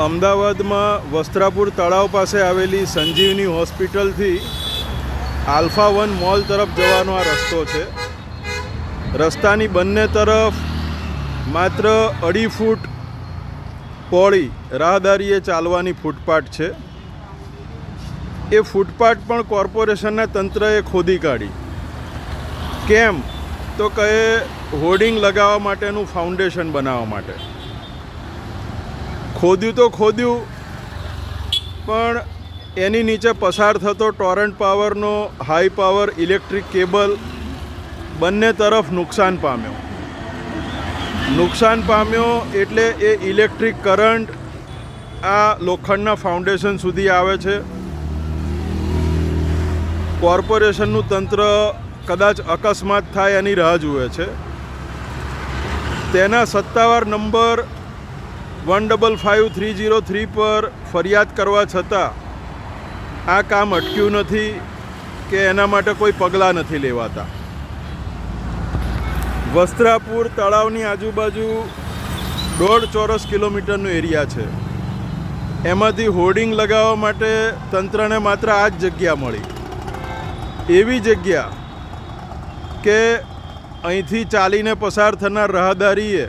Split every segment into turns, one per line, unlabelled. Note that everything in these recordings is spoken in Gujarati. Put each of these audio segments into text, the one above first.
અમદાવાદમાં વસ્ત્રાપુર તળાવ પાસે આવેલી સંજીવની હોસ્પિટલથી આલ્ફા વન મોલ તરફ જવાનો આ રસ્તો છે. રસ્તાની બંને તરફ માત્ર અઢી ફૂટ પોળી રાહદારીએ ચાલવાની ફૂટપાથ છે. એ ફૂટપાથ પણ કોર્પોરેશનના તંત્રએ ખોદી કાઢી. કેમ? તો કહે, હોર્ડિંગ લગાવવા માટેનું ફાઉન્ડેશન બનાવવા માટે. ખોદ્યું તો ખોદ્યું, પણ એની નીચે પસાર થતો ટોરન્ટ પાવરનો હાઈ પાવર ઇલેક્ટ્રિક કેબલ બંને તરફ નુકસાન પામ્યો. નુકસાન પામ્યો એટલે એ ઇલેક્ટ્રિક કરંટ આ લોખંડના ફાઉન્ડેશન સુધી આવે છે. કોર્પોરેશનનું તંત્ર કદાચ અકસ્માત થાય એની રાહ જુએ છે. તેના સત્તાવાર number one double five three zero three પર ફરિયાદ કરવા છતાં આ કામ અટક્યું નથી કે એના માટે કોઈ પગલાં નથી લેવાતા. વસ્ત્રાપુર તળાવની આજુબાજુ દોઢ ચોરસ કિલોમીટરનો એરિયા છે. એમાંથી હોર્ડિંગ લગાવવા માટે તંત્રને માત્ર આ જ જગ્યા મળી. એવી જગ્યા કે અહીંથી ચાલીને પસાર થનાર રાહદારીએ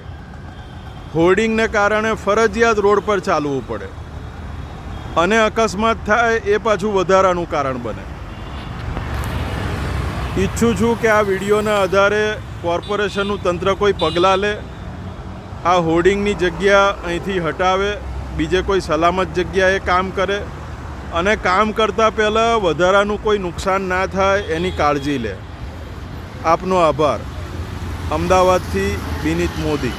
હોર્ડિંગને કારણે ફરજિયાત રોડ પર ચાલવું પડે. અને અકસ્માત થાય એ પાછું વધારાનું કારણ બને. ઈચ્છું છું કે આ વિડીયોના આધારે કોર્પોરેશનનું તંત્ર કોઈ પગલાં લે, આ હોર્ડિંગની જગ્યા અહીંથી હટાવે, બીજે કોઈ સલામત જગ્યાએ કામ કરે અને કામ કરતાં પહેલાં વધારાનું કોઈ નુકસાન ના થાય એની કાળજી લે. આપનો આભાર. અમદાવાદથી વિનીત મોદી.